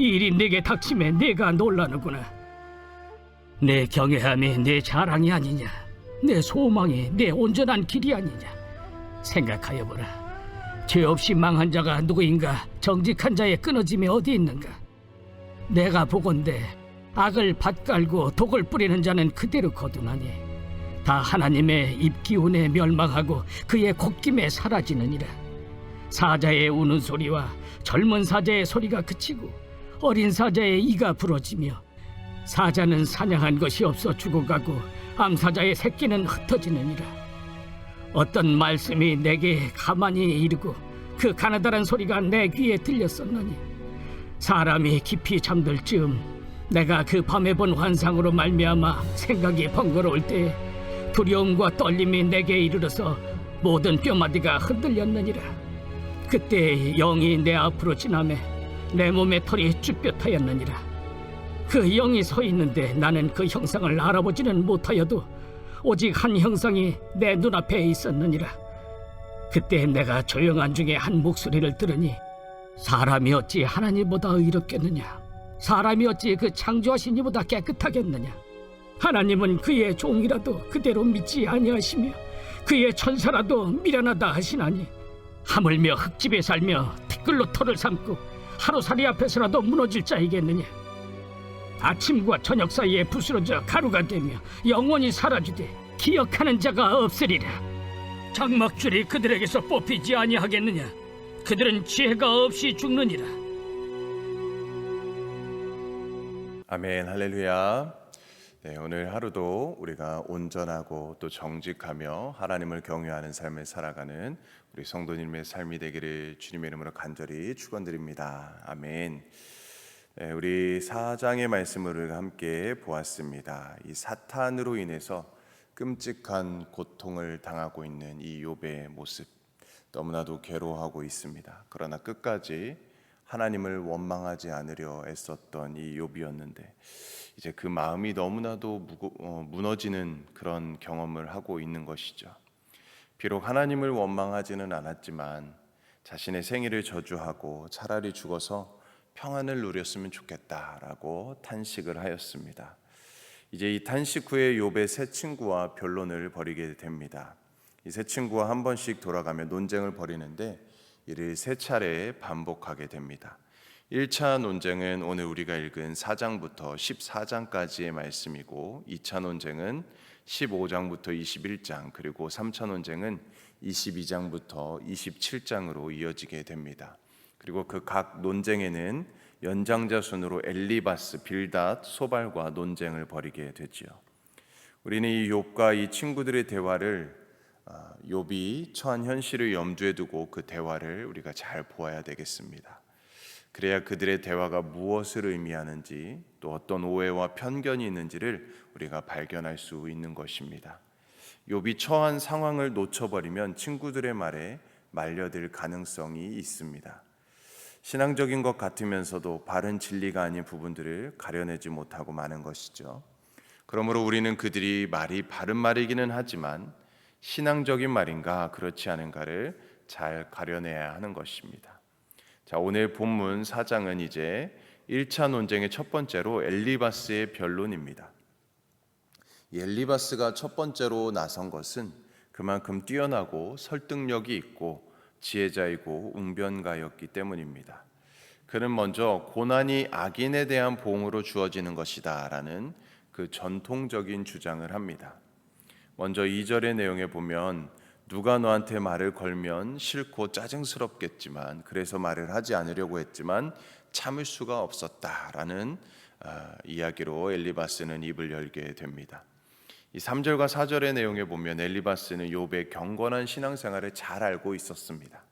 이 일이 내게 닥침에 내가 놀라는구나. 내 경외함이 내 자랑이 아니냐? 내 소망이 내 온전한 길이 아니냐? 생각하여 보라. 죄 없이 망한 자가 누구인가 정직한 자의 끊어짐이 어디 있는가 내가 보건대 악을 밭갈고 독을 뿌리는 자는 그대로 거두나니 다 하나님의 입기운에 멸망하고 그의 콧김에 사라지느니라 사자의 우는 소리와 젊은 사자의 소리가 그치고 어린 사자의 이가 부러지며 사자는 사냥한 것이 없어 죽어가고 암사자의 새끼는 흩어지느니라. 어떤 말씀이 내게 가만히 이르고 그 가나다란 소리가 내 귀에 들렸었나니 사람이 깊이 잠들 즈음 내가 그 밤에 본 환상으로 말미암아 생각이 번거로울 때 두려움과 떨림이 내게 이르러서 모든 뼈마디가 흔들렸느니라. 그때 영이 내 앞으로 지나매 내 몸의 털이 쭈뼛하였느니라 그 영이 서 있는데 나는 그 형상을 알아보지는 못하여도 오직 한 형상이 내 눈앞에 있었느니라. 그때 내가 조용한 중에 한 목소리를 들으니 사람이 어찌 하나님보다 의롭겠느냐? 사람이 어찌 그 창조하신 이보다 깨끗하겠느냐? 하나님은 그의 종이라도 그대로 믿지 아니하시며 그의 천사라도 미련하다 하시나니 하물며 흙집에 살며 티끌로 털을 삼고 하루살이 앞에서라도 무너질 자이겠느냐? 아침과 저녁 사이에 부스러져 가루가 되며 영원히 사라지되 기억하는 자가 없으리라. 장막줄이 그들에게서 뽑히지 아니하겠느냐? 그들은 지혜가 없이 죽느니라. 아멘 할렐루야. 네, 오늘 하루도 우리가 온전하고 또 정직하며 하나님을 경외하는 삶을 살아가는 우리 성도님의 삶이 되기를 주님의 이름으로 간절히 축원드립니다. 아멘. 네, 우리 사장의 말씀을 함께 보았습니다. 이 사탄으로 인해서 끔찍한 고통을 당하고 있는 이 욥의 모습 너무나도 괴로워하고 있습니다. 그러나 끝까지 하나님을 원망하지 않으려 애썼던 이 욥이었는데 이제 그 마음이 너무나도 무거, 어, 무너지는 그런 경험을 하고 있는 것이죠. 비록 하나님을 원망하지는 않았지만 자신의 생일을 저주하고 차라리 죽어서 평안을 누렸으면 좋겠다라고 탄식을 하였습니다. 이제 이 탄식 후에 욥의 새 친구와 변론을 벌이게 됩니다. 이새 친구와 한 번씩 돌아가며 논쟁을 벌이는데 이를 세 차례 반복하게 됩니다. 1차 논쟁은 오늘 우리가 읽은 4장부터 14장까지의 말씀이고 2차 논쟁은 15장부터 21장 그리고 3차 논쟁은 22장부터 27장으로 이어지게 됩니다. 그리고 그 각 논쟁에는 연장자 순으로 엘리바스, 빌닷, 소발과 논쟁을 벌이게 되지요. 우리는 이 욥과 이 친구들의 대화를 아, 욥이 처한 현실을 염두에 두고 그 대화를 우리가 잘 보아야 되겠습니다. 그래야 그들의 대화가 무엇을 의미하는지 또 어떤 오해와 편견이 있는지를 우리가 발견할 수 있는 것입니다. 욥이 처한 상황을 놓쳐버리면 친구들의 말에 말려들 가능성이 있습니다. 신앙적인 것 같으면서도 바른 진리가 아닌 부분들을 가려내지 못하고 마는 것이죠. 그러므로 우리는 그들이 말이 바른 말이기는 하지만 신앙적인 말인가 그렇지 않은가를 잘 가려내야 하는 것입니다. 자, 오늘 본문 4장은 이제 1차 논쟁의 첫 번째로 엘리바스의 변론입니다. 이 엘리바스가 첫 번째로 나선 것은 그만큼 뛰어나고 설득력이 있고 지혜자이고 웅변가였기 때문입니다. 그는 먼저 고난이 악인에 대한 보응으로 주어지는 것이다라는 그 전통적인 주장을 합니다. 먼저 2절의 내용에 보면 누가 너한테 말을 걸면 싫고 짜증스럽겠지만 그래서 말을 하지 않으려고 했지만 참을 수가 없었다라는 아, 이야기로 엘리바스는 입을 열게 됩니다. 이 3절과 4절의 내용에 보면 엘리바스는 욥의 경건한 신앙생활을 잘 알고 있었습니다.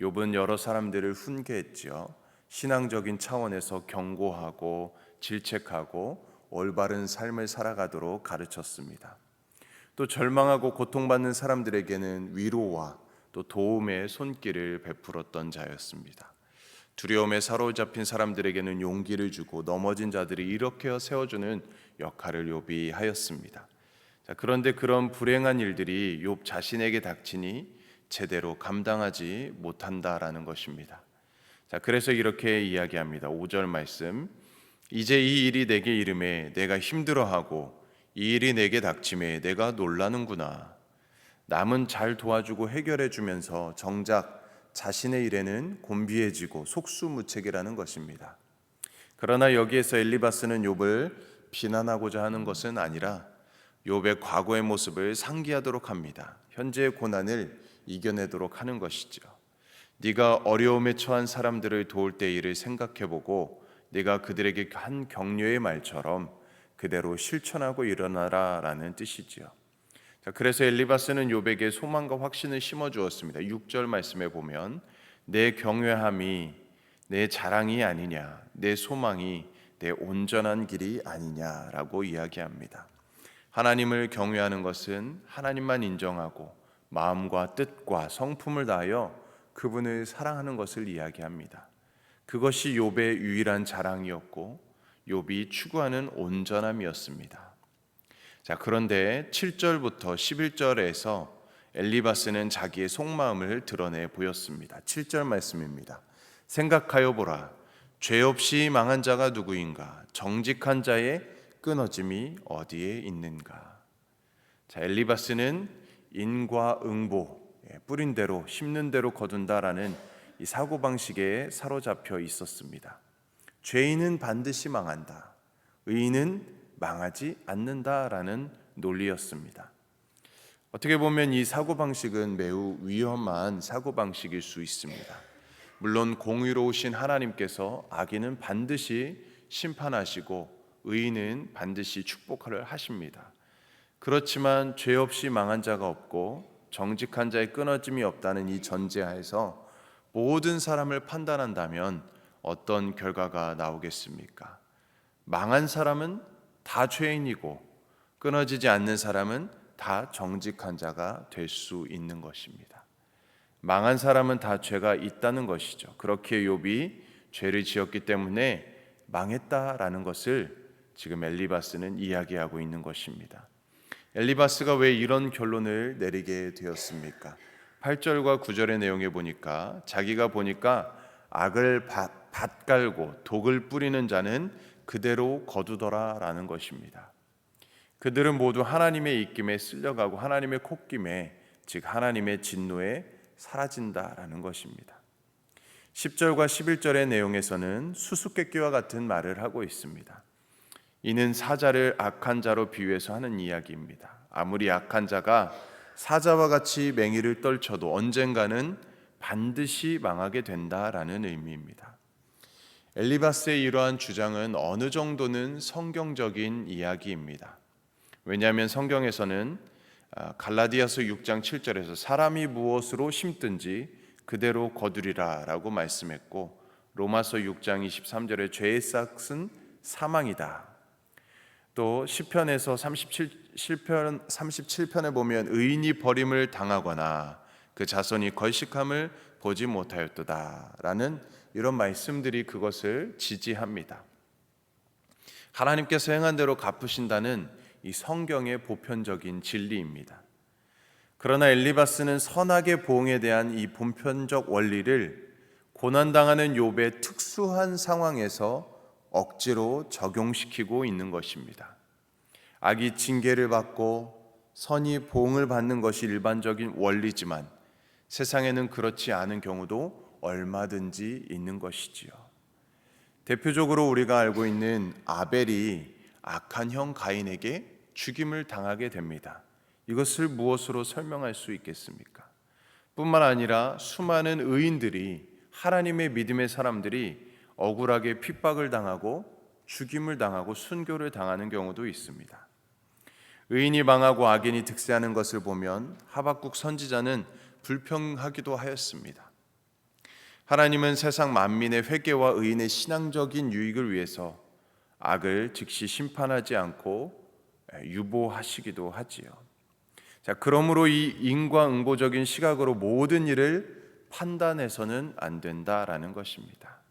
욥은 여러 사람들을 훈계했지요. 신앙적인 차원에서 경고하고 질책하고 올바른 삶을 살아가도록 가르쳤습니다. 또 절망하고 고통받는 사람들에게는 위로와 또 도움의 손길을 베풀었던 자였습니다. 두려움에 사로잡힌 사람들에게는 용기를 주고 넘어진 자들이 일으켜 세워주는 역할을 욥이 하였습니다. 자, 그런데 그런 불행한 일들이 욥 자신에게 닥치니 제대로 감당하지 못한다라는 것입니다. 자, 그래서 이렇게 이야기합니다. 5절 말씀. 이제 이 일이 내게 이름에 내가 힘들어하고 이 일이 내게 닥침에 내가 놀라는구나. 남은 잘 도와주고 해결해 주면서 정작 자신의 일에는 곤비해지고 속수무책이라는 것입니다. 그러나 여기에서 엘리바스는 욥을 비난하고자 하는 것은 아니라 욥의 과거의 모습을 상기하도록 합니다. 현재의 고난을 이겨내도록 하는 것이죠. 네가 어려움에 처한 사람들을 도울 때 일을 생각해 보고 네가 그들에게 한 격려의 말처럼 그대로 실천하고 일어나라라는 뜻이지요. 자, 그래서 엘리바스는 욥에게 소망과 확신을 심어 주었습니다. 6절 말씀에 보면 내 경외함이 내 자랑이 아니냐, 내 소망이 내 온전한 길이 아니냐라고 이야기합니다. 하나님을 경외하는 것은 하나님만 인정하고 마음과 뜻과 성품을 다하여 그분을 사랑하는 것을 이야기합니다. 그것이 욥의 유일한 자랑이었고 욥이 추구하는 온전함이었습니다. 자, 그런데 7절부터 11절에서 엘리바스는 자기의 속마음을 드러내 보였습니다. 7절 말씀입니다. 생각하여 보라. 죄 없이 망한 자가 누구인가? 정직한 자의 끊어짐이 어디에 있는가? 자, 엘리바스는 인과 응보, 예, 뿌린 대로 심는 대로 거둔다라는 이 사고 방식에 사로잡혀 있었습니다. 죄인은 반드시 망한다. 의인은 망하지 않는다라는 논리였습니다. 어떻게 보면 이 사고 방식은 매우 위험한 사고 방식일 수 있습니다. 물론 공의로우신 하나님께서 악인은 반드시 심판하시고 의인은 반드시 축복을 하십니다. 그렇지만 죄 없이 망한 자가 없고 정직한 자의 끊어짐이 없다는 이 전제하에서 모든 사람을 판단한다면 어떤 결과가 나오겠습니까? 망한 사람은 다 죄인이고 끊어지지 않는 사람은 다 정직한 자가 될 수 있는 것입니다. 망한 사람은 다 죄가 있다는 것이죠. 그렇게 욥이 죄를 지었기 때문에 망했다라는 것을 지금 엘리바스는 이야기하고 있는 것입니다. 엘리바스가 왜 이런 결론을 내리게 되었습니까? 8절과 9절의 내용에 보니까 자기가 보니까 악을 밭, 밭 깔고 독을 뿌리는 자는 그대로 거두더라라는 것입니다. 그들은 모두 하나님의 입김에 쓸려가고 하나님의 콧김에 즉 하나님의 진노에 사라진다라는 것입니다. 10절과 11절의 내용에서는 수수께끼와 같은 말을 하고 있습니다. 이는 사자를 악한 자로 비유해서 하는 이야기입니다. 아무리 악한 자가 사자와 같이 맹위를 떨쳐도 언젠가는 반드시 망하게 된다라는 의미입니다. 엘리바스의 이러한 주장은 어느 정도는 성경적인 이야기입니다. 왜냐하면 성경에서는 아, 갈라디아서 6장 7절에서 사람이 무엇으로 심든지 그대로 거두리라라고 말씀했고 로마서 6장 23절에 죄의 싹은 사망이다. 또 시편에서 37 실편 37편에 보면 의인이 버림을 당하거나 그 자손이 걸식함을 보지 못하였도다라는 이런 말씀들이 그것을 지지합니다. 하나님께서 행한 대로 갚으신다는 이 성경의 보편적인 진리입니다. 그러나 엘리바스는 선악의 보응에 대한 이 보편적 원리를 고난당하는 욥의 특수한 상황에서 억지로 적용시키고 있는 것입니다. 악이 징계를 받고 선이 보응을 받는 것이 일반적인 원리지만 세상에는 그렇지 않은 경우도 얼마든지 있는 것이지요. 대표적으로 우리가 알고 있는 아벨이 악한 형 가인에게 죽임을 당하게 됩니다. 이것을 무엇으로 설명할 수 있겠습니까? 뿐만 아니라 수많은 의인들이 하나님의 믿음의 사람들이 억울하게 핍박을 당하고 죽임을 당하고 순교를 당하는 경우도 있습니다. 의인이 망하고 악인이 득세하는 것을 보면 하박국 선지자는 불평하기도 하였습니다. 하나님은 세상 만민의 회개와 의인의 신앙적인 유익을 위해서 악을 즉시 심판하지 않고 유보하시기도 하지요. 자, 그러므로 이 인과응보적인 시각으로 모든 일을 판단해서는 안 된다라는 것입니다.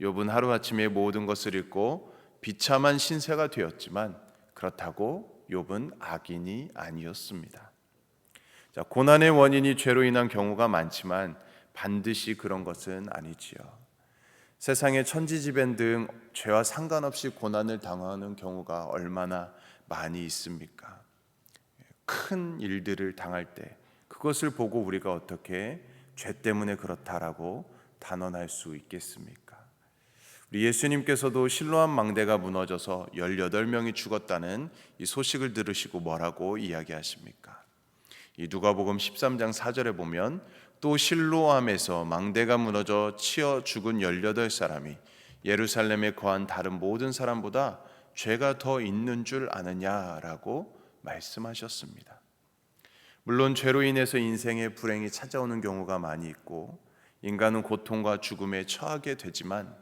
욥은 하루아침에 모든 것을 잃고 비참한 신세가 되었지만 그렇다고 욥은 악인이 아니었습니다. 자, 고난의 원인이 죄로 인한 경우가 많지만 반드시 그런 것은 아니지요. 세상의 천지지변 등 죄와 상관없이 고난을 당하는 경우가 얼마나 많이 있습니까? 큰 일들을 당할 때 그것을 보고 우리가 어떻게 죄 때문에 그렇다라고 단언할 수 있겠습니까? 우리 예수님께서도 실로암 망대가 무너져서 18명이 죽었다는 이 소식을 들으시고 뭐라고 이야기하십니까? 이 누가복음 13장 4절에 보면 또 실로암에서 망대가 무너져 치어 죽은 18사람이 예루살렘에 거한 다른 모든 사람보다 죄가 더 있는 줄 아느냐라고 말씀하셨습니다. 물론 죄로 인해서 인생의 불행이 찾아오는 경우가 많이 있고 인간은 고통과 죽음에 처하게 되지만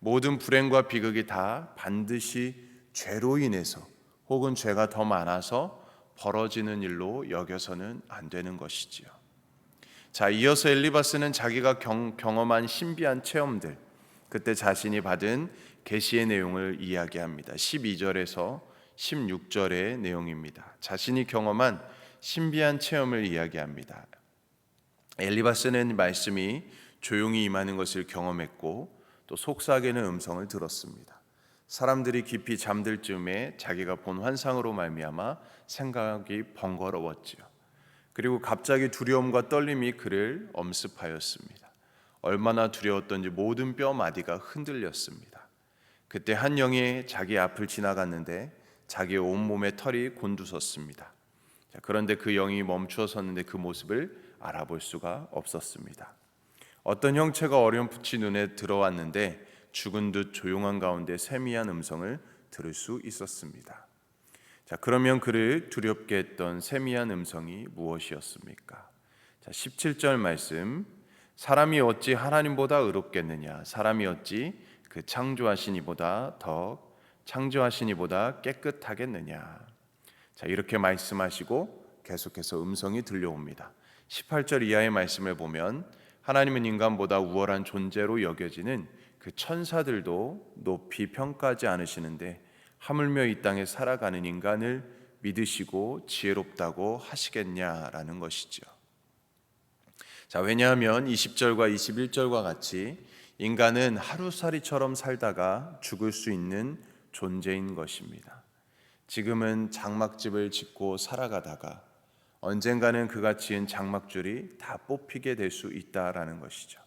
모든 불행과 비극이 다 반드시 죄로 인해서 혹은 죄가 더 많아서 벌어지는 일로 여겨서는 안 되는 것이지요. 자, 이어서 엘리바스는 자기가 경, 경험한 신비한 체험들, 그때 자신이 받은 계시의 내용을 이야기합니다. 12절에서 16절의 내용입니다. 자신이 경험한 신비한 체험을 이야기합니다. 엘리바스는 말씀이 조용히 임하는 것을 경험했고 또 속삭이는 음성을 들었습니다. 사람들이 깊이 잠들 즈음에 자기가 본 환상으로 말미암아 생각이 번거로웠지요. 그리고 갑자기 두려움과 떨림이 그를 엄습하였습니다. 얼마나 두려웠던지 모든 뼈 마디가 흔들렸습니다. 그때 한 영이 자기 앞을 지나갔는데 자기의 온몸에 털이 곤두섰습니다. 자, 그런데 그 영이 멈추어 섰는데 그 모습을 알아볼 수가 없었습니다. 어떤 형체가 어렴풋이 눈에 들어왔는데 죽은 듯 조용한 가운데 세미한 음성을 들을 수 있었습니다. 자, 그러면 그를 두렵게 했던 세미한 음성이 무엇이었습니까? 자, 17절 말씀. 사람이 어찌 하나님보다 의롭겠느냐? 사람이 어찌 그 창조하신 이보다 더 창조하신 이보다 깨끗하겠느냐? 자, 이렇게 말씀하시고 계속해서 음성이 들려옵니다. 18절 이하의 말씀을 보면 하나님은 인간보다 우월한 존재로 여겨지는 그 천사들도 높이 평가하지 않으시는데 하물며 이 땅에 살아가는 인간을 믿으시고 지혜롭다고 하시겠냐라는 것이죠. 자, 왜냐하면 20절과 21절과 같이 인간은 하루살이처럼 살다가 죽을 수 있는 존재인 것입니다. 지금은 장막집을 짓고 살아가다가 언젠가는 그가 지은 장막줄이 다 뽑히게 될 수 있다라는 것이죠.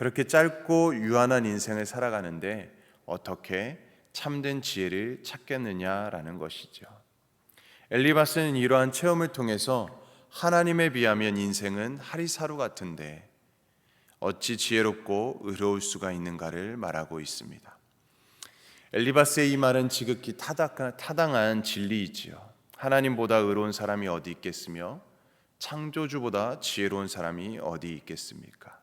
그렇게 짧고 유한한 인생을 살아가는데 어떻게 참된 지혜를 찾겠느냐라는 것이죠. 엘리바스는 이러한 체험을 통해서 하나님에 비하면 인생은 하리사루 같은데 어찌 지혜롭고 의로울 수가 있는가를 말하고 있습니다. 엘리바스의 이 말은 지극히 타당한 진리이지요. 하나님보다 의로운 사람이 어디 있겠으며 창조주보다 지혜로운 사람이 어디 있겠습니까?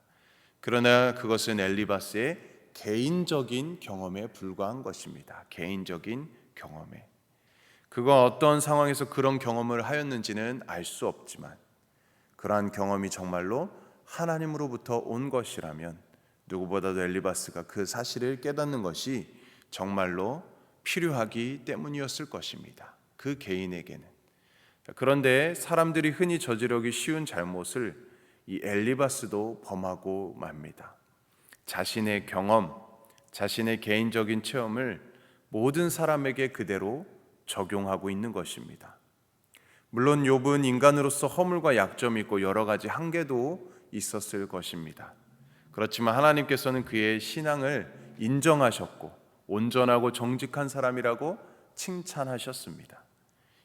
그러나 그것은 엘리바스의 개인적인 경험에 불과한 것입니다. 개인적인 경험에. 그가 어떤 상황에서 그런 경험을 하였는지는 알 수 없지만 그러한 경험이 정말로 하나님으로부터 온 것이라면 누구보다도 엘리바스가 그 사실을 깨닫는 것이 정말로 필요하기 때문이었을 것입니다. 그 개인에게는. 그런데 사람들이 흔히 저지르기 쉬운 잘못을 이 엘리바스도 범하고 맙니다. 자신의 경험, 자신의 개인적인 체험을 모든 사람에게 그대로 적용하고 있는 것입니다. 물론 욥은 인간으로서 허물과 약점이 있고 여러 가지 한계도 있었을 것입니다. 그렇지만 하나님께서는 그의 신앙을 인정하셨고 온전하고 정직한 사람이라고 칭찬하셨습니다.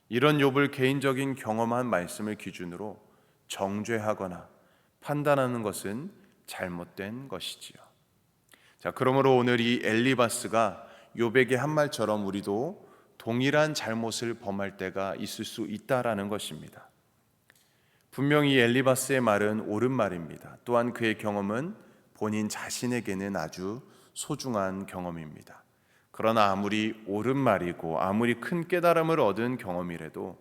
이런 욥을 개인적인 경험한 말씀을 기준으로 정죄하거나 판단하는 것은 잘못된 것이지요. 자, 그러므로 오늘 이 엘리바스가 욥에게 한 말처럼 우리도 동일한 잘못을 범할 때가 있을 수 있다라는 것입니다. 분명히 엘리바스의 말은 옳은 말입니다. 또한 그의 경험은 본인 자신에게는 아주 소중한 경험입니다. 그러나 아무리 옳은 말이고 아무리 큰 깨달음을 얻은 경험이라도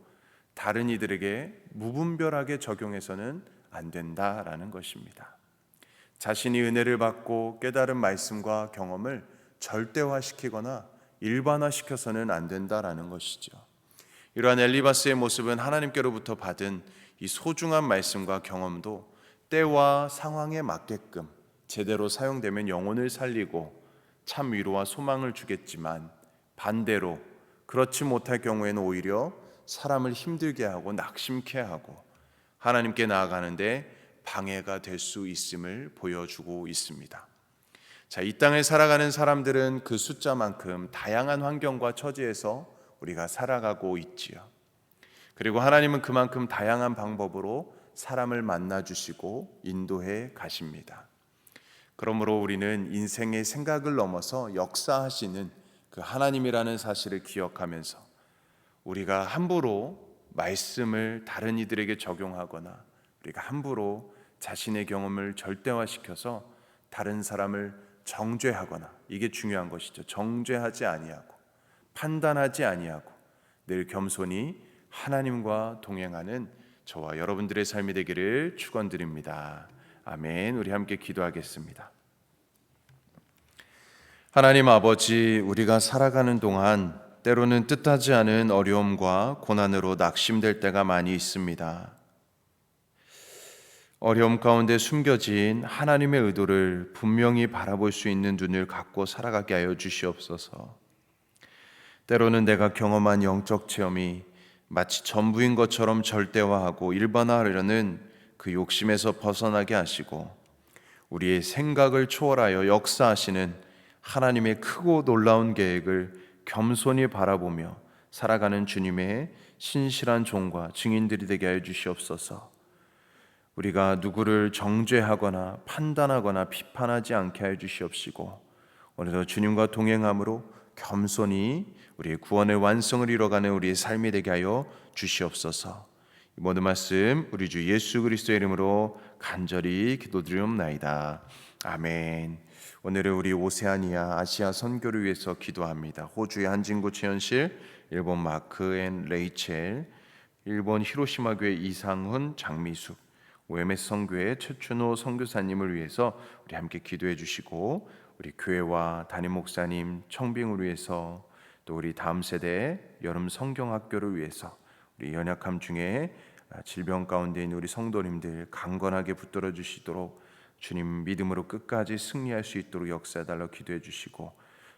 다른 이들에게 무분별하게 적용해서는 안 된다라는 것입니다. 자신이 은혜를 받고 깨달은 말씀과 경험을 절대화시키거나 일반화시켜서는 안 된다라는 것이죠. 이러한 엘리바스의 모습은 하나님께로부터 받은 이 소중한 말씀과 경험도 때와 상황에 맞게끔 제대로 사용되면 영혼을 살리고 참 위로와 소망을 주겠지만 반대로 그렇지 못할 경우에는 오히려 사람을 힘들게 하고 낙심케 하고 하나님께 나아가는데 방해가 될 수 있음을 보여주고 있습니다. 자, 이 땅을 살아가는 사람들은 그 숫자만큼 다양한 환경과 처지에서 우리가 살아가고 있지요. 그리고 하나님은 그만큼 다양한 방법으로 사람을 만나 주시고 인도해 가십니다. 그러므로 우리는 인생의 생각을 넘어서 역사하시는 그 하나님이라는 사실을 기억하면서 우리가 함부로 말씀을 다른 이들에게 적용하거나 우리가 함부로 자신의 경험을 절대화시켜서 다른 사람을 정죄하거나 이게 중요한 것이죠. 정죄하지 아니하고 판단하지 아니하고 늘 겸손히 하나님과 동행하는 저와 여러분들의 삶이 되기를 축원드립니다. 아멘. 우리 함께 기도하겠습니다. 하나님 아버지, 우리가 살아가는 동안 때로는 뜻하지 않은 어려움과 고난으로 낙심될 때가 많이 있습니다. 어려움 가운데 숨겨진 하나님의 의도를 분명히 바라볼 수 있는 눈을 갖고 살아가게 하여 주시옵소서. 때로는 내가 경험한 영적 체험이 마치 전부인 것처럼 절대화하고 일반화하려는 그 욕심에서 벗어나게 하시고 우리의 생각을 초월하여 역사하시는 하나님의 크고 놀라운 계획을 겸손히 바라보며 살아가는 주님의 신실한 종과 증인들이 되게 하여 주시옵소서. 우리가 누구를 정죄하거나 판단하거나 비판하지 않게 하여 주시옵시고 오늘도 주님과 동행함으로 겸손히 우리의 구원의 완성을 이뤄가는 우리의 삶이 되게 하여 주시옵소서. 이 모든 말씀 우리 주 예수 그리스도의 이름으로 간절히 기도드리옵나이다. 아멘. 오늘은 우리 오세아니아 아시아 선교를 위해서 기도합니다. 호주의 한진구 최현실, 일본 마크 앤 레이첼, 일본 히로시마 교회 이상훈, 장미숙, OMS 선교회 최춘호 선교사님을 위해서 우리 함께 기도해 주시고 우리 교회와 담임 목사님 청빙을 위해서 또 우리 다음 세대 여름 성경 학교를 위해서 우리 연약함 중에 질병 가운데 있는 우리 성도님들 강건하게 붙들어 주시도록 주님 믿음으로 끝까지 승리할 수 있도록 역사해 달라 기도해 주시고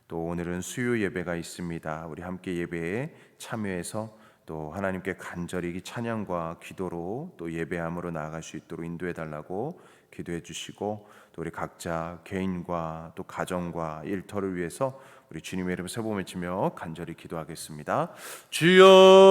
또 오늘은 수요 예배가 있습니다. 우리 함께 예배에 참여해서 또 하나님께 간절히 찬양과 기도로 또 예배함으로 나아갈 수 있도록 인도해 달라고 기도해 주시고 또 우리 각자 개인과 또 가정과 일터를 위해서 우리 주님의 이름 세보 외치며 간절히 기도하겠습니다. 주여